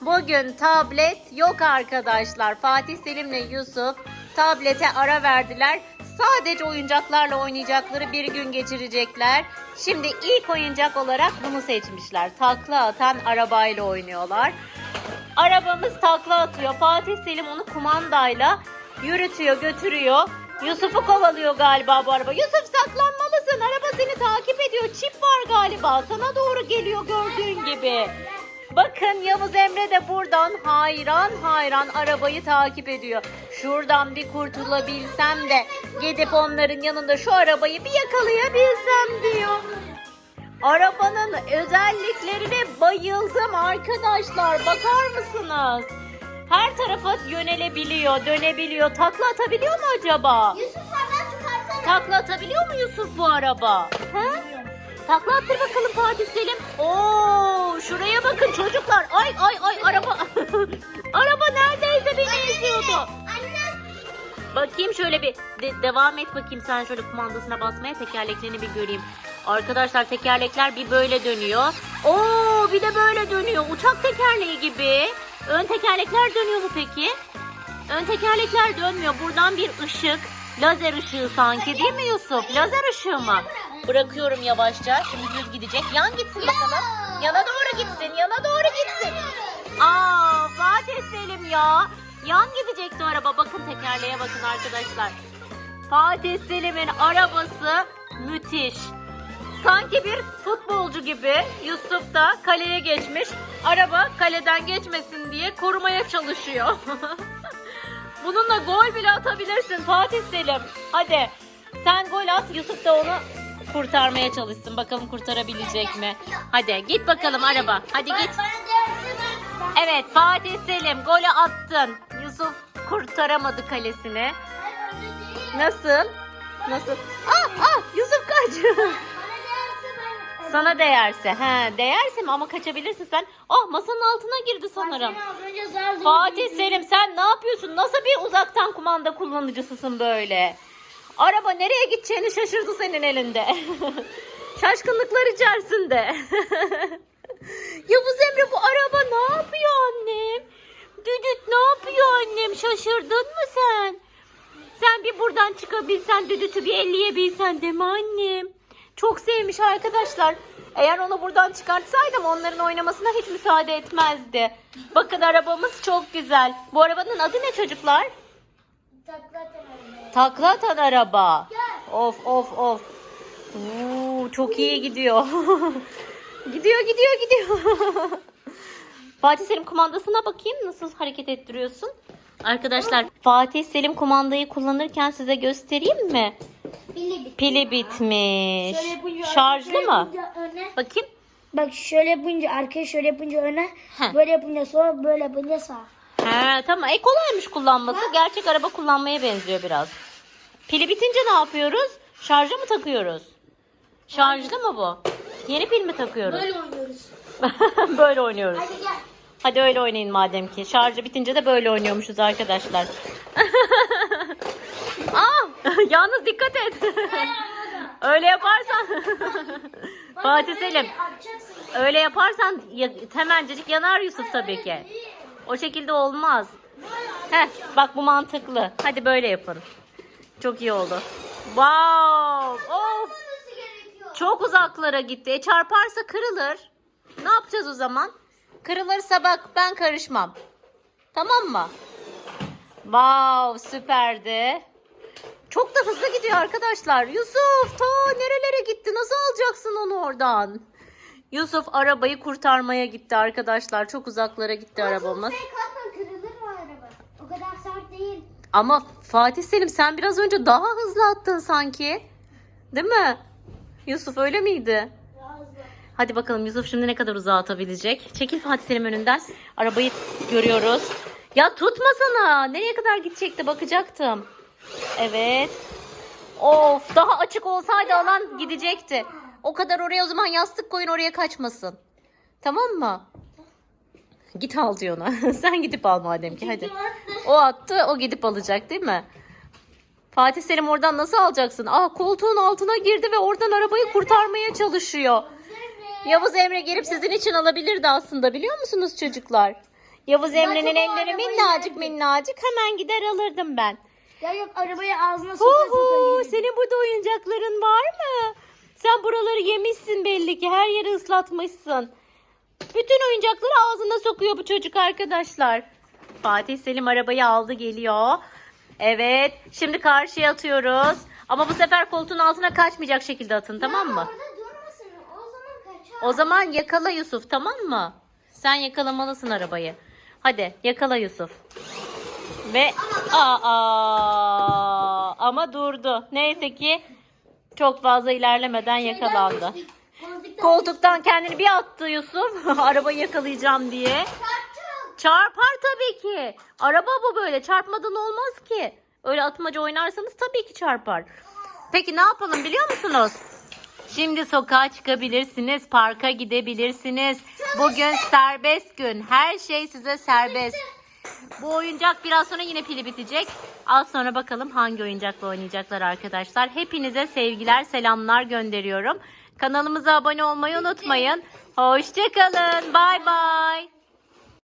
Bugün tablet yok arkadaşlar. Fatih Selim'le Yusuf tablete ara verdiler. Sadece oyuncaklarla oynayacakları bir gün geçirecekler. Şimdi ilk oyuncak olarak bunu seçmişler. Takla atan arabayla oynuyorlar. Arabamız takla atıyor. Fatih Selim onu kumandayla yürütüyor, götürüyor. Yusuf'u kovalıyor galiba bu araba. Yusuf saklanmalısın. Araba seni takip ediyor. Çip var galiba. Sana doğru geliyor gördüğün gibi. Bakın Yavuz Emre de buradan hayran hayran arabayı takip ediyor. Şuradan bir kurtulabilsem de gidip onların yanında şu arabayı bir yakalayabilsem diyor. Arabanın özelliklerine bayıldım arkadaşlar. Bakar mısınız? Her tarafa yönelebiliyor, dönebiliyor. Takla atabiliyor mu acaba? Yusuf oradan çıkarsana. Takla atabiliyor mu Yusuf bu araba? He? Takla attır bakalım Fatih Selim. Oo, şuraya bakın çocuklar. Ay ay ay araba. araba neredeyse beni eziyordu. Bakayım şöyle bir de- devam et bakayım sen şöyle kumandasına basmaya tekerleklerini bir göreyim. Arkadaşlar tekerlekler bir böyle dönüyor. Oo bir de böyle dönüyor. Uçak tekerleği gibi. Ön tekerlekler dönüyor mu peki? Ön tekerlekler dönmüyor. Buradan bir ışık. Lazer ışığı sanki değil mi Yusuf? Lazer ışığı mı? Bırakıyorum yavaşça. Şimdi düz gidecek. Yan gitsin bakalım. Yana doğru gitsin. Yana doğru gitsin. Aa Fatih Selim ya. Yan gidecekti araba. Bakın tekerleğe bakın arkadaşlar. Fatih Selim'in arabası müthiş. Sanki bir futbolcu gibi Yusuf da kaleye geçmiş. Araba kaleden geçmesin diye korumaya çalışıyor. Bununla gol bile atabilirsin Fatih Selim. Hadi sen gol at Yusuf da onu kurtarmaya çalışsın. Bakalım kurtarabilecek mi? Hadi git bakalım araba. Hadi git. Evet Fatih Selim golü attın. Yusuf kurtaramadı kalesini. Nasıl? Nasıl? Ah ah Yusuf kaç. Sana değerse. He, değerse mi ama kaçabilirsin sen. Ah masanın altına girdi sanırım. Fatih. Selim sen ne yapıyorsun? Nasıl bir uzaktan kumanda kullanıcısısın böyle? Araba nereye gideceğini şaşırdı senin elinde. Şaşkınlıklar içerisinde. Yavuz Emre bu araba ne yapıyor annem? Düdüt ne yapıyor annem? Şaşırdın mı sen? Sen bir buradan çıkabilsen, düdütü bir elleyebilsen değil mi annem? Çok sevmiş arkadaşlar. Eğer onu buradan çıkartsaydım onların oynamasına hiç müsaade etmezdi. Bakın arabamız çok güzel. Bu arabanın adı ne çocuklar? Takla. Takla atan araba. Of of of. Oo, çok iyi gidiyor. gidiyor gidiyor gidiyor. Fatih Selim kumandasına bakayım nasıl hareket ettiriyorsun. Arkadaşlar Fatih Selim kumandayı kullanırken size göstereyim mi? Pili bit. Pili bitmiş. Şarjlı mı? Bakayım. Bak şöyle yapınca arkaya şöyle yapınca öne. Heh. Böyle yapınca sola böyle yapınca sağ. He, tamam. E kolaymış kullanması. Gerçek araba kullanmaya benziyor biraz. Pili bitince ne yapıyoruz? Şarja mı takıyoruz? Şarjlı mı bu? Yeni pil mi takıyoruz? Böyle oynuyoruz. böyle oynuyoruz. Hadi gel. Hadi öyle oynayın madem ki. Şarjı bitince de böyle oynuyormuşuz arkadaşlar. Aa, yalnız dikkat et. öyle yaparsan. Fatih Selim. Öyle yaparsan ya- hemencecik yanar Yusuf tabii ki. O şekilde olmaz. Heh, bak bu mantıklı. Hadi böyle yapın. Çok iyi oldu. Wow! Of! Çok uzaklara gitti. E çarparsa kırılır. Ne yapacağız o zaman? Kırılırsa bak ben karışmam. Tamam mı? Wow süperdi. Çok da hızlı gidiyor arkadaşlar. Yusuf ta nerelere gitti? Nasıl alacaksın onu oradan? Yusuf arabayı kurtarmaya gitti arkadaşlar. Çok uzaklara gitti arabamız. Çok kalkma kırılır o araba. O kadar sert değil. Ama Fatih Selim sen biraz önce daha hızlı attın sanki. Değil mi? Yusuf öyle miydi? Daha hızlı. Hadi bakalım Yusuf şimdi ne kadar uzağa atabilecek. Çekil Fatih Selim önünden. Arabayı görüyoruz. Ya tutmasana. Nereye kadar gidecekti bakacaktım. Evet. Of daha açık olsaydı alan gidecekti. O kadar oraya o zaman yastık koyun oraya kaçmasın. Tamam mı? Git al diyor ona. Sen gidip al madem ki hadi. O attı o gidip alacak değil mi? Fatih Selim oradan nasıl alacaksın? Ah koltuğun altına girdi ve oradan arabayı kurtarmaya çalışıyor. Yavuz Emre gelip sizin için alabilirdi aslında biliyor musunuz çocuklar? Yavuz Emre'nin elleri minnacık minnacık hemen gider alırdım ben. Ya yok arabayı ağzına soka soka senin burada oyuncakların var mı? Sen buraları yemişsin belli ki. Her yeri ıslatmışsın. Bütün oyuncakları ağzına sokuyor bu çocuk arkadaşlar. Fatih Selim arabayı aldı geliyor. Evet şimdi karşıya atıyoruz. Ama bu sefer koltuğun altına kaçmayacak şekilde atın tamam mı? Orada durmasın. O zaman kaçar. O zaman yakala Yusuf tamam mı? Sen yakalamalısın arabayı. Hadi yakala Yusuf. Ve aa ama durdu. Neyse ki çok fazla ilerlemeden yakalandı. Koltuktan kendini bir attı Yusuf. Arabayı yakalayacağım diye. Çarpar tabii ki. Araba bu böyle. Çarpmadan olmaz ki. Öyle atmaca oynarsanız tabii ki çarpar. Peki ne yapalım biliyor musunuz? Şimdi sokağa çıkabilirsiniz, parka gidebilirsiniz. Bugün serbest gün. Her şey size serbest. Bu oyuncak biraz sonra yine pili bitecek. Az sonra bakalım hangi oyuncakla oynayacaklar arkadaşlar. Hepinize sevgiler, selamlar gönderiyorum. Kanalımıza abone olmayı unutmayın. Hoşçakalın. Bay bay.